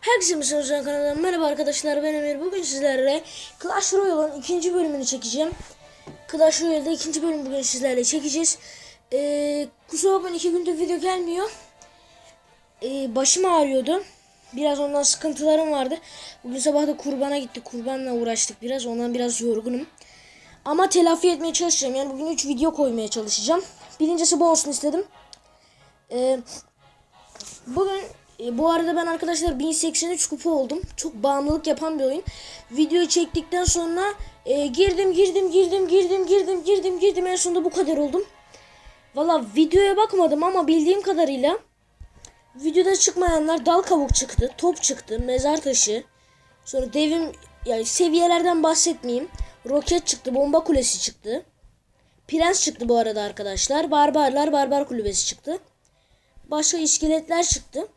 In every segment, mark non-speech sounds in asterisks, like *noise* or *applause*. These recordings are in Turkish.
Herkese Müslüman kanalından merhaba arkadaşlar ben Emir. Bugün sizlerle Clash Royale'ın ikinci bölümünü çekeceğim. Clash Royale'da ikinci bölüm bugün sizlerle çekeceğiz. Ee, kusura bakmayın iki gündür video gelmiyor. Ee, başım ağrıyordu. Biraz ondan sıkıntılarım vardı. Bugün sabah da kurbana gittik. Kurbanla uğraştık biraz. Ondan biraz yorgunum. Ama telafi etmeye çalışacağım. Yani bugün 3 video koymaya çalışacağım. Birincisi bu olsun istedim. Ee, Bugün e, bu arada ben arkadaşlar 1083 kupa oldum. Çok bağımlılık yapan bir oyun. Videoyu çektikten sonra e, girdim girdim girdim girdim girdim girdim girdim en sonunda bu kadar oldum. Valla videoya bakmadım ama bildiğim kadarıyla videoda çıkmayanlar dal kavuk çıktı, top çıktı, mezar taşı. Sonra devim yani seviyelerden bahsetmeyeyim. Roket çıktı, bomba kulesi çıktı. Prens çıktı bu arada arkadaşlar. Barbarlar, barbar kulübesi çıktı başka iskeletler çıktı.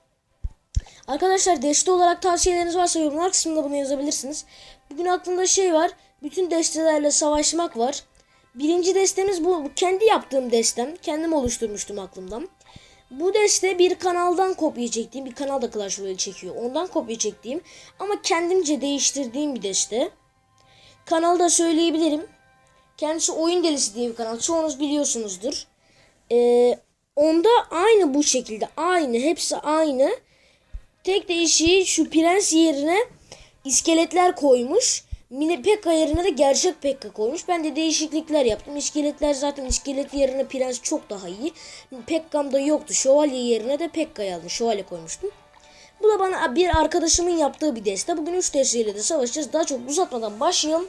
Arkadaşlar deste olarak tavsiyeleriniz varsa yorumlar kısmında bunu yazabilirsiniz. Bugün aklımda şey var. Bütün destelerle savaşmak var. Birinci destemiz bu. kendi yaptığım destem. Kendim oluşturmuştum aklımdan. Bu deste bir kanaldan kopya çektiğim. Bir kanal da Clash Royale çekiyor. Ondan kopya çektiğim. Ama kendimce değiştirdiğim bir deste. Kanalda söyleyebilirim. Kendisi Oyun Delisi diye bir kanal. Çoğunuz biliyorsunuzdur. Ee, Onda aynı bu şekilde. Aynı. Hepsi aynı. Tek değişiği şu prens yerine iskeletler koymuş. Mini Pekka yerine de gerçek Pekka koymuş. Ben de değişiklikler yaptım. İskeletler zaten iskelet yerine prens çok daha iyi. Pekka'mda yoktu. Şövalye yerine de Pekka'yı aldım. Şövalye koymuştum. Bu da bana bir arkadaşımın yaptığı bir deste. Bugün 3 desteyle de savaşacağız. Daha çok uzatmadan başlayalım.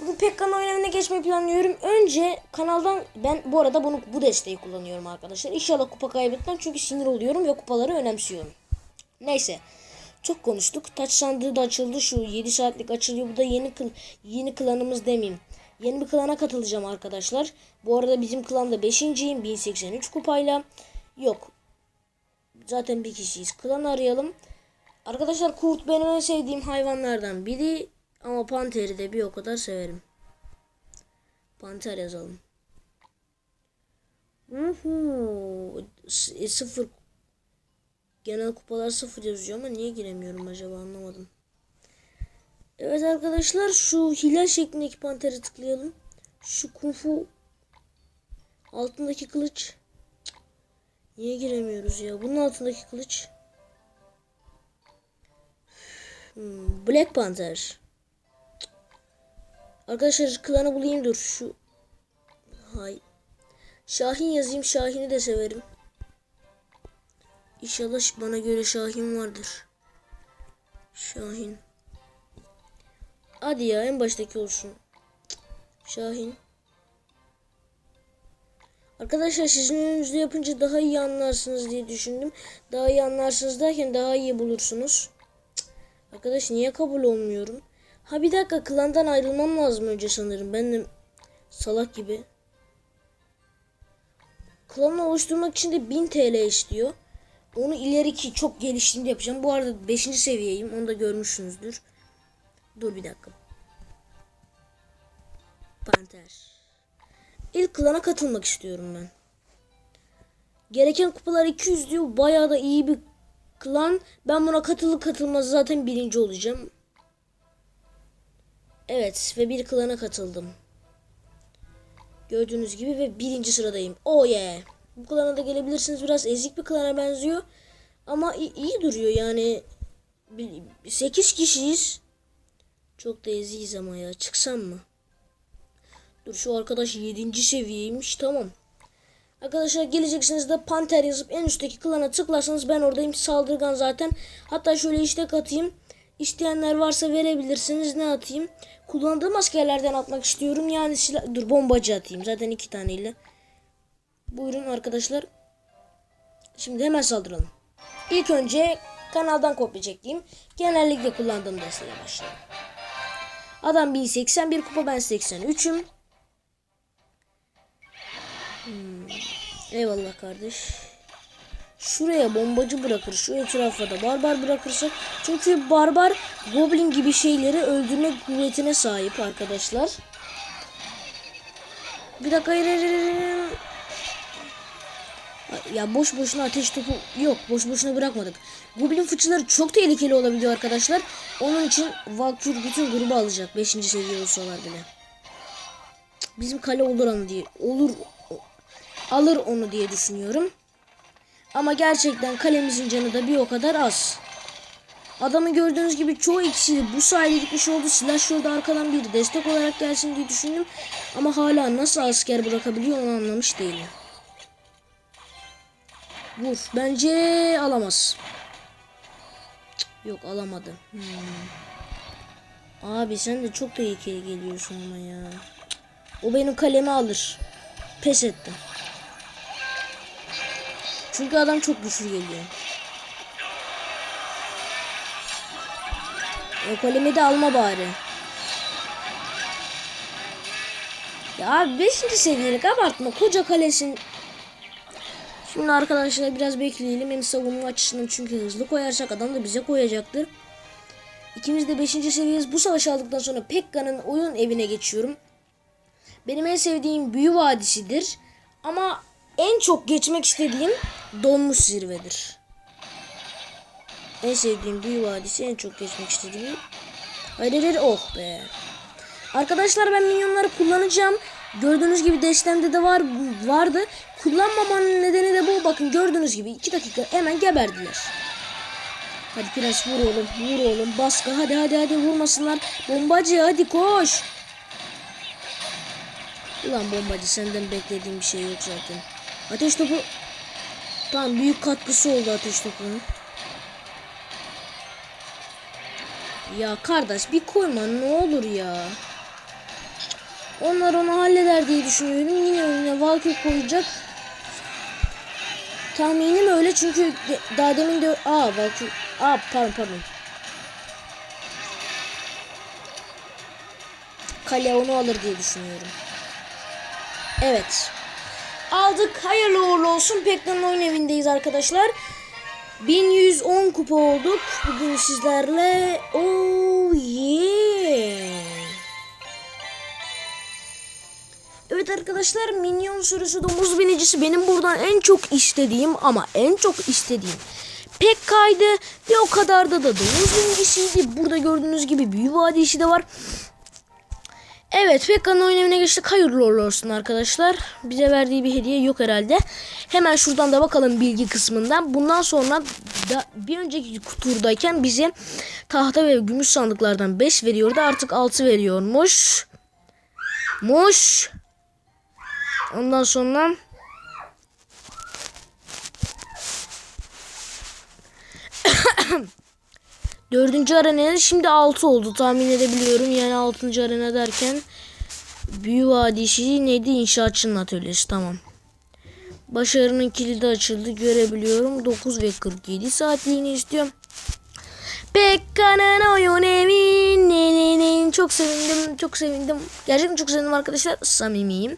Bugün Pekka'nın oynamına geçmeyi planlıyorum. Önce kanaldan ben bu arada bunu bu desteği kullanıyorum arkadaşlar. İnşallah kupa kaybetmem çünkü sinir oluyorum ve kupaları önemsiyorum. Neyse. Çok konuştuk. Taç sandığı da açıldı. Şu 7 saatlik açılıyor. Bu da yeni kıl, yeni klanımız demeyeyim. Yeni bir klana katılacağım arkadaşlar. Bu arada bizim klanda 5.yim. 1083 kupayla. Yok. Zaten bir kişiyiz. Klan arayalım. Arkadaşlar kurt benim en sevdiğim hayvanlardan biri. Ama Panter'i de bir o kadar severim. Panter yazalım. Uhu. E, sıfır. Genel kupalar sıfır yazıyor ama niye giremiyorum acaba anlamadım. Evet arkadaşlar şu hilal şeklindeki panteri tıklayalım. Şu kufu altındaki kılıç. Niye giremiyoruz ya? Bunun altındaki kılıç. Hmm, Black Panther. Arkadaşlar klanı bulayım dur. Şu hay. Şahin yazayım. Şahin'i de severim. İnşallah bana göre Şahin vardır. Şahin. Hadi ya en baştaki olsun. Şahin. Arkadaşlar sizin önünüzde yapınca daha iyi anlarsınız diye düşündüm. Daha iyi anlarsınız derken daha iyi bulursunuz. Arkadaş niye kabul olmuyorum? Ha bir dakika klandan ayrılmam lazım önce sanırım. Ben de salak gibi. Klanı oluşturmak için de 1000 TL istiyor. Onu ileriki çok geliştiğinde yapacağım. Bu arada 5. seviyeyim. Onu da görmüşsünüzdür. Dur bir dakika. Panter. İlk klana katılmak istiyorum ben. Gereken kupalar 200 diyor. Bayağı da iyi bir klan. Ben buna katılıp katılmaz zaten birinci olacağım. Evet ve bir klana katıldım. Gördüğünüz gibi ve birinci sıradayım. Oh yeah. Bu klana da gelebilirsiniz. Biraz ezik bir klana benziyor. Ama iyi, duruyor yani. 8 kişiyiz. Çok da eziyiz ama ya. Çıksam mı? Dur şu arkadaş 7. seviyeymiş. Tamam. Arkadaşlar geleceksiniz de Panter yazıp en üstteki klana tıklarsanız ben oradayım. Saldırgan zaten. Hatta şöyle işte katayım. İsteyenler varsa verebilirsiniz. Ne atayım? Kullandığım askerlerden atmak istiyorum. Yani silah... Dur bombacı atayım. Zaten iki taneyle. Buyurun arkadaşlar. Şimdi hemen saldıralım. İlk önce kanaldan kopya genellikle kullandığım desteğe başlayalım. Adam 1081 kupa ben 83'üm. Hmm. Eyvallah kardeş. Şuraya bombacı bırakır. Şu etrafa da barbar bırakırsak. Çünkü barbar goblin gibi şeyleri öldürme kuvvetine sahip arkadaşlar. Bir dakika. Ya boş boşuna ateş topu yok. Boş boşuna bırakmadık. Goblin fıçıları çok tehlikeli olabiliyor arkadaşlar. Onun için Valkür bütün grubu alacak. 5. seviye olsalar bile. Bizim kale olur onu diye. Olur. Alır onu diye düşünüyorum. Ama gerçekten kalemizin canı da bir o kadar az. Adamı gördüğünüz gibi çoğu ikisi bu sayede gitmiş oldu. Slash yolda arkadan bir destek olarak gelsin diye düşündüm. Ama hala nasıl asker bırakabiliyor onu anlamış değilim. Vur. Bence alamaz. Yok alamadı. Hmm. Abi sen de çok tehlikeli geliyorsun ama ya. O benim kalemi alır. Pes ettim. Çünkü adam çok güçlü geliyor. O kalemi de alma bari. Ya abi 5. seviyelik abartma. Koca kalesin. Şimdi arkadaşlar biraz bekleyelim. Hem savunma açısından çünkü hızlı koyarsak adam da bize koyacaktır. İkimiz de 5. seviyeyiz. Bu savaşı aldıktan sonra Pekka'nın oyun evine geçiyorum. Benim en sevdiğim büyü vadisidir. Ama en çok geçmek istediğim donmuş zirvedir. En sevdiğim büyü vadisi en çok geçmek istediğim. Hayır hayır oh be. Arkadaşlar ben minyonları kullanacağım. Gördüğünüz gibi destemde de var vardı. Kullanmamanın nedeni de bu. Bakın gördüğünüz gibi 2 dakika hemen geberdiler. Hadi prens vur oğlum vur oğlum baskı hadi hadi hadi vurmasınlar. Bombacı hadi koş. Ulan bombacı senden beklediğim bir şey yok zaten. Ateş topu Tamam büyük katkısı oldu ateş topunun. Ya kardeş bir koyma ne olur ya. Onlar onu halleder diye düşünüyorum. Yine önüne Valkyrie koyacak. Tahminim öyle çünkü de- daha demin de... Aa Valkyrie... Aa pardon pardon. Kale onu alır diye düşünüyorum. Evet. Aldık. Hayırlı uğurlu olsun. Pekkan'ın oyun evindeyiz arkadaşlar. 1110 kupa olduk. Bugün sizlerle. Oh Evet arkadaşlar minyon sürüsü domuz binicisi benim buradan en çok istediğim ama en çok istediğim pek kaydı ve o kadar da da domuz binicisiydi. Burada gördüğünüz gibi büyü vadisi de var. Evet Pekka'nın oyun geçtik. Hayırlı olsun arkadaşlar. Bize verdiği bir hediye yok herhalde. Hemen şuradan da bakalım bilgi kısmından. Bundan sonra da bir önceki turdayken bize tahta ve gümüş sandıklardan 5 veriyordu. Artık 6 veriyormuş. Muş. Ondan sonra *coughs* Dördüncü arenada şimdi 6 oldu tahmin edebiliyorum. Yani 6. arena derken Büyü Vadisi neydi? İnşaatçının atölyesi tamam. Başarının kilidi açıldı görebiliyorum. 9 ve 47 saatliğini istiyorum. Pekka'nın oyun evinin çok sevindim çok sevindim. Gerçekten çok sevindim arkadaşlar. Samimiyim.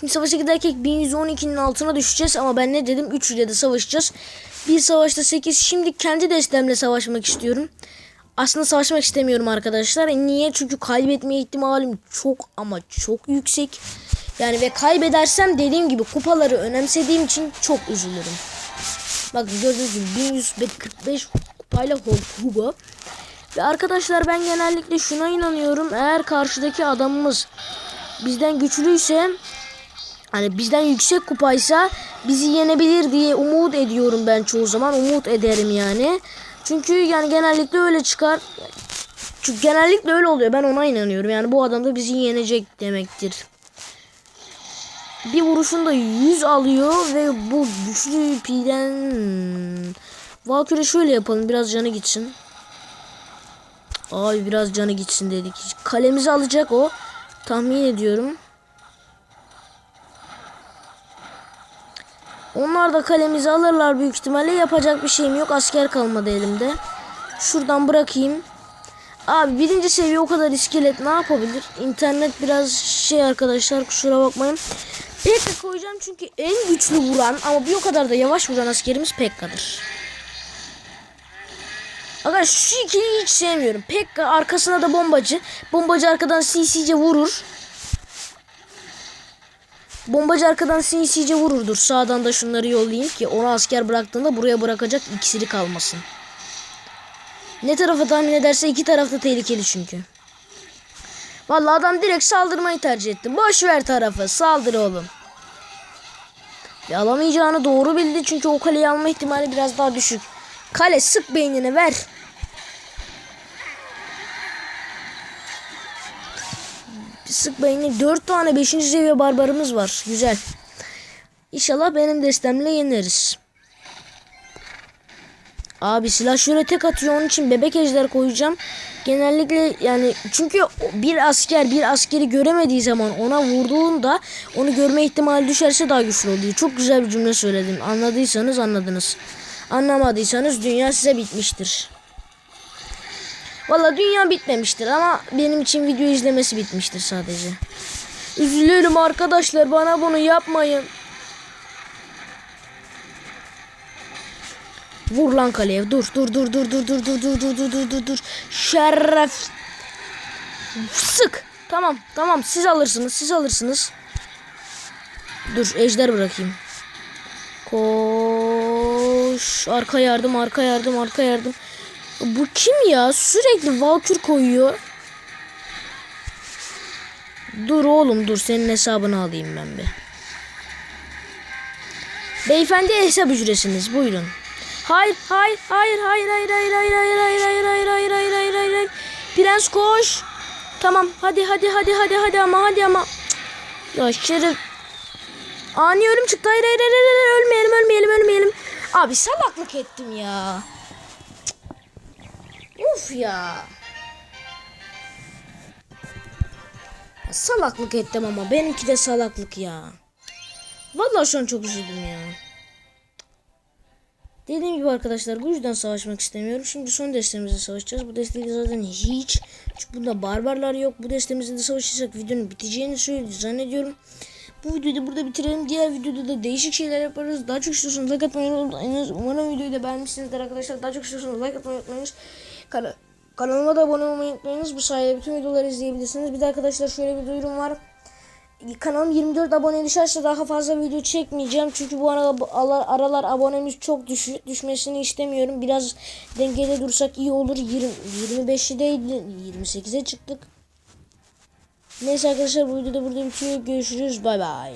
Şimdi savaşa giderken 1112'nin altına düşeceğiz ama ben ne dedim 3 ile de savaşacağız. Bir savaşta 8 şimdi kendi destemle savaşmak istiyorum. Aslında savaşmak istemiyorum arkadaşlar. Niye? Çünkü kaybetme ihtimalim çok ama çok yüksek. Yani ve kaybedersem dediğim gibi kupaları önemsediğim için çok üzülürüm. Bakın gördüğünüz gibi 1145 kupayla Hugo. Ve arkadaşlar ben genellikle şuna inanıyorum. Eğer karşıdaki adamımız bizden güçlüyse hani bizden yüksek kupaysa bizi yenebilir diye umut ediyorum ben çoğu zaman. Umut ederim yani. Çünkü yani genellikle öyle çıkar. Çünkü genellikle öyle oluyor. Ben ona inanıyorum. Yani bu adam da bizi yenecek demektir. Bir vuruşunda 100 alıyor ve bu güçlü piden Valkyrie şöyle yapalım biraz canı gitsin. Abi biraz canı gitsin dedik. Kalemizi alacak o. Tahmin ediyorum. Onlar da kalemizi alırlar büyük ihtimalle. Yapacak bir şeyim yok. Asker kalmadı elimde. Şuradan bırakayım. Abi birinci seviye o kadar iskelet ne yapabilir? İnternet biraz şey arkadaşlar kusura bakmayın. Pekka koyacağım çünkü en güçlü vuran ama bir o kadar da yavaş vuran askerimiz Pekka'dır. Arkadaşlar şu ikiliyi hiç sevmiyorum. Pekka arkasına da bombacı. Bombacı arkadan CC'ce vurur. Bombacı arkadan sinsice vururdur. Sağdan da şunları yollayayım ki onu asker bıraktığında buraya bırakacak iksiri kalmasın. Ne tarafa tahmin ederse iki tarafta tehlikeli çünkü. Vallahi adam direkt saldırmayı tercih etti. Boş ver tarafı. Saldır oğlum. Ve alamayacağını doğru bildi çünkü o kaleyi alma ihtimali biraz daha düşük. Kale sık beynini ver. Sık beynini. Dört tane beşinci seviye barbarımız var. Güzel. İnşallah benim destemle yeneriz. Abi silah şöyle tek atıyor onun için bebek ejder koyacağım. Genellikle yani çünkü bir asker bir askeri göremediği zaman ona vurduğunda onu görme ihtimali düşerse daha güçlü oluyor. Çok güzel bir cümle söyledim. Anladıysanız anladınız. Anlamadıysanız dünya size bitmiştir. Valla dünya bitmemiştir ama benim için video izlemesi bitmiştir sadece. Üzülürüm arkadaşlar bana bunu yapmayın. Vur lan kaleye. Dur dur dur dur dur dur dur dur dur dur dur dur dur. Şeref. Sık. Tamam tamam siz alırsınız siz alırsınız. Dur ejder bırakayım. Koş. Arka yardım arka yardım arka yardım. Bu kim ya? Sürekli Valkür koyuyor. Dur oğlum dur senin hesabını alayım ben bir. Beyefendi hesap ücresiniz buyurun. Hayır hayır hayır hayır hayır hayır hayır hayır hayır hayır hayır hayır hayır hayır hayır hayır Prens koş. Tamam hadi hadi hadi hadi hadi ama hadi ama. Ya şerif. Ani ölüm çıktı. Hayır hayır hayır hayır ölmeyelim ölmeyelim ölmeyelim. Abi salaklık ettim ya. Uf. Ya Salaklık ettim ama benimki de salaklık ya. Vallahi şu an çok üzüldüm ya. Dediğim gibi arkadaşlar bu yüzden savaşmak istemiyorum. Şimdi son destemizle savaşacağız. Bu desteği zaten hiç. Çünkü bunda barbarlar yok. Bu destemizle de savaşırsak videonun biteceğini söyledi zannediyorum. Bu videoyu da burada bitirelim. Diğer videoda da değişik şeyler yaparız. Daha çok istiyorsanız like atmayı unutmayınız. Umarım videoyu da beğenmişsinizdir arkadaşlar. Daha çok istiyorsanız like atmayı unutmayınız. Kana kanalıma da abone olmayı unutmayınız. Bu sayede bütün videoları izleyebilirsiniz. Bir de arkadaşlar şöyle bir duyurum var kanalım 24 abone düşerse daha fazla video çekmeyeceğim. Çünkü bu aralar, aralar abonemiz çok düşük. Düşmesini istemiyorum. Biraz dengede dursak iyi olur. 20, 25'ideydi. 28'e çıktık. Neyse arkadaşlar bu videoda burada bitiyor. Görüşürüz. Bay bay.